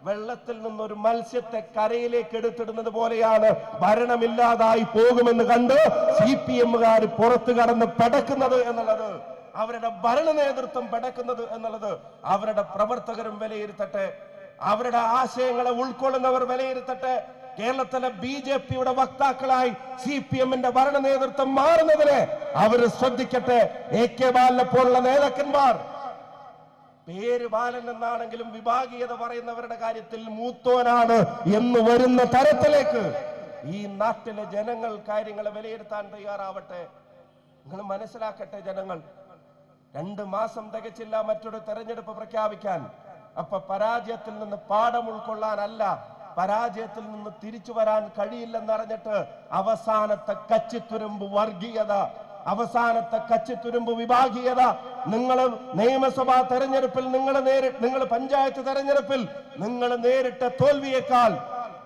വെള്ളത്തിൽ നിന്നൊരു മത്സ്യത്തെ കരയിലേക്ക് എടുത്തിടുന്നത് പോലെയാണ് ഭരണമില്ലാതായി പോകുമെന്ന് കണ്ട് സി പി എമ്മുകാർ പുറത്തു കടന്ന് പടക്കുന്നത് എന്നുള്ളത് അവരുടെ ഭരണ നേതൃത്വം പടക്കുന്നത് എന്നുള്ളത് അവരുടെ പ്രവർത്തകരും വിലയിരുത്തട്ടെ അവരുടെ ആശയങ്ങളെ ഉൾക്കൊള്ളുന്നവർ വിലയിരുത്തട്ടെ കേരളത്തിലെ ബി ജെ പിയുടെ വക്താക്കളായി സി പി എമ്മിന്റെ ഭരണ നേതൃത്വം മാറുന്നതിനെ അവർ ശ്രദ്ധിക്കട്ടെ. എ കെ ബാലിനെ പോലുള്ള നേതാക്കന്മാർ പേര് ബാലൻ എന്നാണെങ്കിലും വിഭാഗീയത പറയുന്നവരുടെ കാര്യത്തിൽ മൂത്തോനാണ് എന്ന് വരുന്ന തരത്തിലേക്ക് ഈ നാട്ടിലെ ജനങ്ങൾ കാര്യങ്ങളെ വിലയിരുത്താൻ തയ്യാറാവട്ടെ. നിങ്ങൾ മനസ്സിലാക്കട്ടെ ജനങ്ങൾ. രണ്ട് മാസം തികച്ചില്ല മറ്റൊരു തെരഞ്ഞെടുപ്പ് പ്രഖ്യാപിക്കാൻ. അപ്പൊ പരാജയത്തിൽ നിന്ന് പാഠം ഉൾക്കൊള്ളാനല്ല പരാജയത്തിൽ നിന്ന് തിരിച്ചു വരാൻ കഴിയില്ലെന്നറിഞ്ഞിട്ട് അവസാനത്തെ കച്ചിത്തുരുമ്പ് വർഗീയത അവസാനത്തെ കച്ചിത്തുരുമ്പ് വിഭാഗീയത നിങ്ങൾ നിയമസഭാ തെരഞ്ഞെടുപ്പിൽ നിങ്ങൾ നേരിട്ട് നിങ്ങൾ പഞ്ചായത്ത് തെരഞ്ഞെടുപ്പിൽ നിങ്ങൾ നേരിട്ട തോൽവിയേക്കാൾ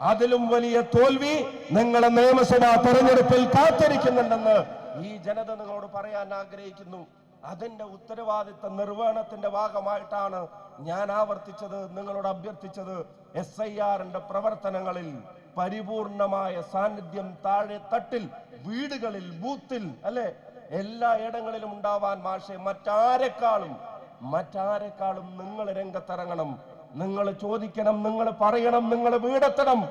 അതിലും വലിയ തോൽവി നിങ്ങളെ നിയമസഭാ തെരഞ്ഞെടുപ്പിൽ കാത്തിരിക്കുന്നുണ്ടെന്ന് ഈ ജനത നിങ്ങളോട് പറയാൻ ആഗ്രഹിക്കുന്നു. അതിന്റെ ഉത്തരവാദിത്ത നിർവഹണത്തിന്റെ ഭാഗമായിട്ടാണ് ഞാൻ ആവർത്തിച്ചത് നിങ്ങളോട് അഭ്യർത്ഥിച്ചത്. എസ് ഐ ആറിന്റെ പ്രവർത്തനങ്ങളിൽ പരിപൂർണമായ സാന്നിധ്യം താഴെ തട്ടിൽ വീടുകളിൽ ബൂത്തിൽ അല്ലെ? എല്ലാ ഇടങ്ങളിലും ഉണ്ടാവാൻ മാഷെ മറ്റാരെക്കാളും മറ്റാരെക്കാളും നിങ്ങൾ രംഗത്തിറങ്ങണം. നിങ്ങൾ ചോദിക്കണം നിങ്ങൾ പറയണം നിങ്ങൾ വീടെത്തണം.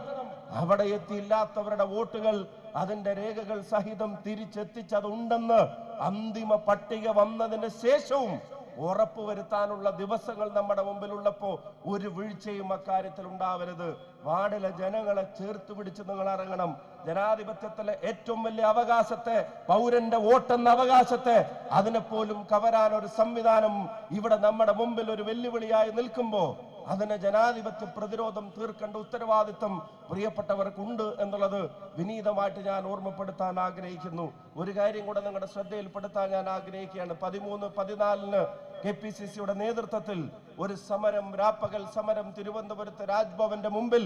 അവിടെ എത്തിയില്ലാത്തവരുടെ വോട്ടുകൾ അതിന്റെ രേഖകൾ സഹിതം തിരിച്ചെത്തിച്ചതുണ്ടെന്ന് അന്തിമ പട്ടിക വന്നതിന് ശേഷവും ഉറപ്പുവരുത്താനുള്ള ദിവസങ്ങൾ നമ്മുടെ മുമ്പിലുള്ളപ്പോ ഒരു വീഴ്ചയും അക്കാര്യത്തിൽ ഉണ്ടാവരുത്. വാർഡിലെ ജനങ്ങളെ ചേർത്ത് പിടിച്ച് നിങ്ങൾ ഇറങ്ങണം. ജനാധിപത്യത്തിലെ ഏറ്റവും വലിയ അവകാശത്തെ പൗരന്റെ വോട്ടെന്ന അവകാശത്തെ അതിനെപ്പോലും കവരാൻ ഒരു സംവിധാനം ഇവിടെ നമ്മുടെ മുമ്പിൽ ഒരു വെല്ലുവിളിയായി നിൽക്കുമ്പോ അതിന് ജനാധിപത്യ പ്രതിരോധം തീർക്കേണ്ട ഉത്തരവാദിത്വം പ്രിയപ്പെട്ടവർക്കുണ്ട് എന്നുള്ളത് വിനീതമായിട്ട് ഞാൻ ഓർമ്മപ്പെടുത്താൻ ആഗ്രഹിക്കുന്നു. ഒരു കാര്യം കൂടെ നിങ്ങളുടെ ശ്രദ്ധയിൽപ്പെടുത്താൻ ഞാൻ ആഗ്രഹിക്കുകയാണ്. പതിമൂന്ന് പതിനാലിന് കെ പി സി സിയുടെ നേതൃത്വത്തിൽ ഒരു സമരം രാപ്പകൽ സമരം തിരുവനന്തപുരത്ത് രാജ്ഭവന്റെ മുമ്പിൽ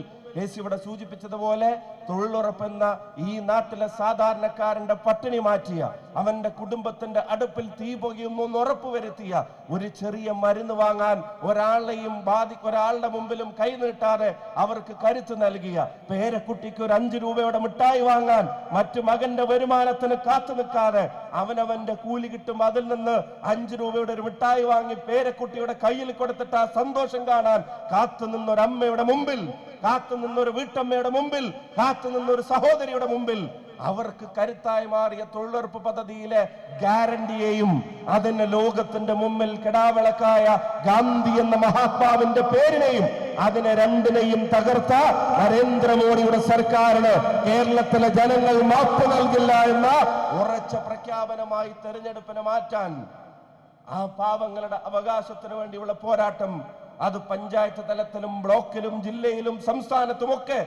ഇവിടെ സൂചിപ്പിച്ചതുപോലെ തൊഴിലുറപ്പെന്ന ഈ നാട്ടിലെ സാധാരണക്കാരന്റെ പട്ടിണി മാറ്റിയ അവന്റെ കുടുംബത്തിന്റെ അടുപ്പിൽ തീ പുകയുന്നു ഉറപ്പുവരുത്തിയ ഒരു ചെറിയ മരുന്ന് വാങ്ങാൻ ഒരാളെയും ബാധി ഒരാളുടെ മുമ്പിലും കൈനീട്ടാതെ അവർക്ക് കരുത്ത് നൽകിയ പേരക്കുട്ടിക്ക് ഒരു അഞ്ചു രൂപയുടെ മിഠായി വാങ്ങാൻ മറ്റു മകന്റെ വരുമാനത്തിന് കാത്തു നിൽക്കാതെ അവനവന്റെ കൂലി കിട്ടും അതിൽ നിന്ന് അഞ്ചു രൂപയുടെ ഒരു മിഠായി വാങ്ങി പേരക്കുട്ടിയുടെ കയ്യിൽ കൊടുത്തിട്ട് ആ സന്തോഷം കാണാൻ കാത്തു നിന്നൊരു അമ്മയുടെ മുമ്പിൽ കാത്തു നിന്നൊരു വീട്ടമ്മയുടെ മുമ്പിൽ കാത്തു നിന്നൊരു സഹോദരിയുടെ മുമ്പിൽ അവർക്ക് കരുത്തായി മാറിയ തൊഴിലുറപ്പ് പദ്ധതിയിലെ ഗ്യാരണ്ടിയെയും അതിന് ലോകത്തിന്റെ മുമ്പിൽ കിടാവിളക്കായ ഗാന്ധി എന്ന മഹാത്മാവിന്റെ പേരിനെയും അതിനെ രണ്ടിനെയും തകർത്ത നരേന്ദ്രമോദിയുടെ സർക്കാരിന് കേരളത്തിലെ ജനങ്ങൾ മാപ്പ് നൽകില്ല എന്ന ഉറച്ച പ്രഖ്യാപനമായി തെരഞ്ഞെടുപ്പിനെ മാറ്റാൻ ആ പാവങ്ങളുടെ അവകാശത്തിന് വേണ്ടിയുള്ള പോരാട്ടം അത് പഞ്ചായത്ത് തലത്തിലും ബ്ലോക്കിലും ജില്ലയിലും സംസ്ഥാനത്തുമൊക്കെ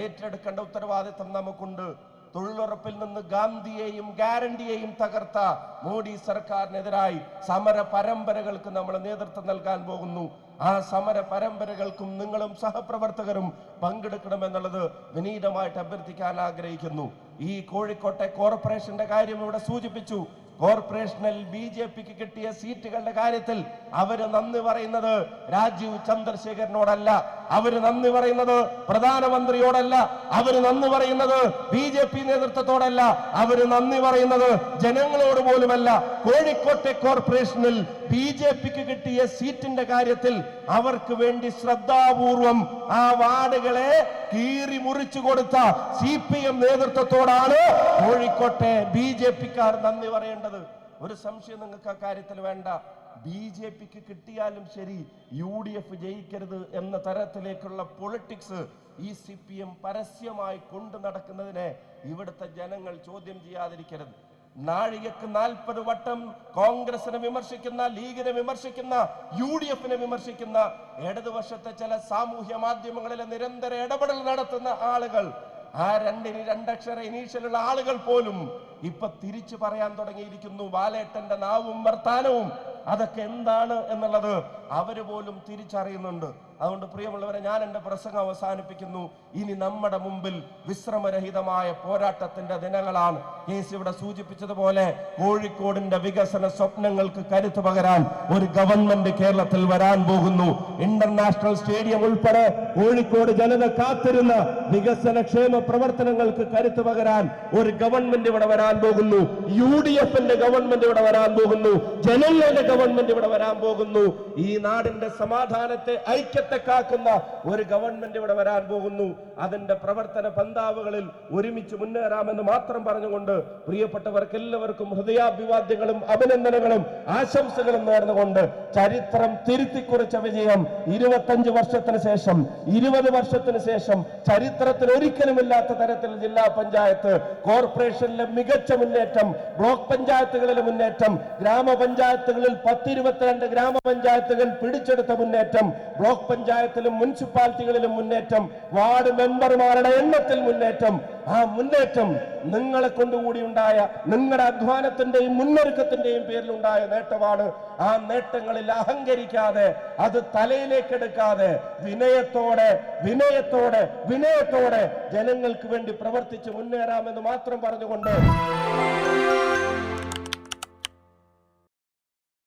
ഏറ്റെടുക്കേണ്ട ഉത്തരവാദിത്തം നമുക്കുണ്ട്. തൊഴിലുറപ്പിൽ നിന്ന് ഗാന്ധിയെയും ഗ്യാരണ്ടിയെയും തകർത്ത മോഡി സർക്കാരിനെതിരായി സമര പരമ്പരകൾക്ക് നമ്മൾ നേതൃത്വം നൽകാൻ പോകുന്നു. ആ സമര പരമ്പരകൾക്കും നിങ്ങളും സഹപ്രവർത്തകരും പങ്കെടുക്കണമെന്നുള്ളത് വിനീതമായിട്ട് അഭ്യർത്ഥിക്കാൻ ആഗ്രഹിക്കുന്നു. ഈ കോഴിക്കോട്ടെ കോർപ്പറേഷന്റെ കാര്യം ഇവിടെ സൂചിപ്പിച്ചു. കോർപ്പറേഷനിൽ ബി ജെ പിക്ക് കിട്ടിയ സീറ്റുകളുടെ കാര്യത്തിൽ അവർ നന്ദി പറയുന്നത് രാജീവ് ചന്ദ്രശേഖരനോടല്ല. അവർ നന്ദി പറയുന്നത് പ്രധാനമന്ത്രിയോടല്ല അവർ നന്ദി പറയുന്നത് ബി ജെ പി നേതൃത്വത്തോടല്ല അവർ നന്ദി പറയുന്നത് ജനങ്ങളോട് പോലുമല്ല. കോഴിക്കോട്ടെ കോർപ്പറേഷനിൽ ബി ജെ പിക്ക് കിട്ടിയ സീറ്റിന്റെ കാര്യത്തിൽ അവർക്ക് വേണ്ടി ശ്രദ്ധാപൂർവം ആ വാർഡുകളെ കീറി മുറിച്ചു കൊടുത്ത സി പി എം നേതൃത്വത്തോടാണ് കോഴിക്കോട്ടെ ബി ജെ പിക്കാർ നന്ദി പറയേണ്ടത്. ഒരു സംശയം നിങ്ങൾക്ക് ആ കാര്യത്തിൽ വേണ്ട. ബി ജെ പിക്ക് കിട്ടിയാലും ശരി യു ഡി എഫ് ജയിക്കരുത് എന്ന തരത്തിലേക്കുള്ള പൊളിറ്റിക്സ് ഈ സി പി എം പരസ്യമായി കൊണ്ടു നടക്കുന്നതിനെ ഇവിടുത്തെ ജനങ്ങൾ ചോദ്യം ചെയ്യാതിരിക്കരുത്. നാഴികക്ക് നാൽപ്പത് വട്ടം കോൺഗ്രസിനെ വിമർശിക്കുന്ന ലീഗിനെ വിമർശിക്കുന്ന യു ഡി എഫിനെ വിമർശിക്കുന്ന ഇടതുവശത്തെ ചില സാമൂഹ്യ മാധ്യമങ്ങളിലെ നിരന്തര ഇടപെടൽ നടത്തുന്ന ആളുകൾ ആ രണ്ടിന് രണ്ടക്ഷര ഇനീഷ്യലുള്ള ആളുകൾ പോലും ഇപ്പൊ തിരിച്ചു പറയാൻ തുടങ്ങിയിരിക്കുന്നു. വാലേട്ടന്റെ നാവും വർത്താനവും അതൊക്കെ എന്താണ് എന്നുള്ളത് അവർ പോലും തിരിച്ചറിയുന്നുണ്ട്. അതുകൊണ്ട് പ്രിയമുള്ളവരെ ഞാൻ എന്റെ പ്രസംഗം അവസാനിപ്പിക്കുന്നു. ഇനി നമ്മുടെ മുമ്പിൽ വിശ്രമരഹിതമായ പോരാട്ടത്തിന്റെ ദിനങ്ങളാണ്. കേസ് ഇവിടെ സൂചിപ്പിച്ചതുപോലെ കോഴിക്കോടിന്റെ വികസന സ്വപ്നങ്ങൾക്ക് കരുത്തു പകരാൻ ഒരു ഗവൺമെന്റ് കേരളത്തിൽ വരാൻ പോകുന്നു. ഇന്റർനാഷണൽ സ്റ്റേഡിയം ഉൾപ്പെടെ കോഴിക്കോട് ജനത കാത്തിരുന്ന വികസന ക്ഷേമ പ്രവർത്തനങ്ങൾക്ക് കരുത്തു പകരാൻ ഒരു ഗവൺമെന്റ് ഇവിടെ വരാൻ പോകുന്നു. യു ഡി എഫിന്റെ ഗവൺമെന്റ് ഇവിടെ വരാൻ പോകുന്നു. ജനങ്ങളുടെ ഗവൺമെന്റ് ഇവിടെ വരാൻ പോകുന്നു. ഈ നാടിന്റെ സമാധാനത്തെ ഐക്യത്തെ കാക്കുന്ന ഒരു ഗവൺമെന്റ് ഇവിടെ വരാൻ പോകുന്നു. അതിന്റെ പ്രവർത്തന പന്താവുകളിൽ ഒരുമിച്ച് മുന്നേറാമെന്ന് മാത്രം പറഞ്ഞുകൊണ്ട് പ്രിയപ്പെട്ടവർക്ക് എല്ലാവർക്കും ഹൃദയാഭിവാദ്യങ്ങളും അഭിനന്ദനങ്ങളും ആശംസകളും നേർന്നുകൊണ്ട് ചരിത്രം തിരുത്തിക്കുറിച്ച വിജയം ഇരുപത്തഞ്ച് വർഷത്തിന് ശേഷം ഇരുപത് വർഷത്തിന് ശേഷം ചരിത്രത്തിൽ ഒരിക്കലുമില്ലാത്ത തരത്തിൽ ജില്ലാ പഞ്ചായത്ത് കോർപ്പറേഷനിലെ മികച്ച മുന്നേറ്റം ബ്ലോക്ക് പഞ്ചായത്തുകളിലെ മുന്നേറ്റം ഗ്രാമപഞ്ചായത്തുകളിൽ പത്തിരുപത്തിരണ്ട് ഗ്രാമപഞ്ചായത്തുകൾ പിടിച്ചെടുത്ത മുന്നേറ്റം ബ്ലോക്ക് പഞ്ചായത്തിലും മുനിസിപ്പാലിറ്റികളിലും മുന്നേറ്റം വാർഡ് മെമ്പർമാരുടെ എണ്ണത്തിൽ മുന്നേറ്റം. ആ മുന്നേറ്റം നിങ്ങളെ കൊണ്ടുകൂടി ഉണ്ടായ നിങ്ങളുടെ അധ്വാനത്തിന്റെയും മുന്നൊരുക്കത്തിന്റെയും പേരിലുണ്ടായ നേട്ടമാണ്. ആ നേട്ടങ്ങളിൽ അഹങ്കരിക്കാതെ അത് തലയിലേക്ക് എടുക്കാതെ വിനയത്തോടെ വിനയത്തോടെ വിനയത്തോടെ ജനങ്ങൾക്ക് വേണ്ടി പ്രവർത്തിച്ച് മുന്നേറാമെന്ന് മാത്രം പറഞ്ഞുകൊണ്ട്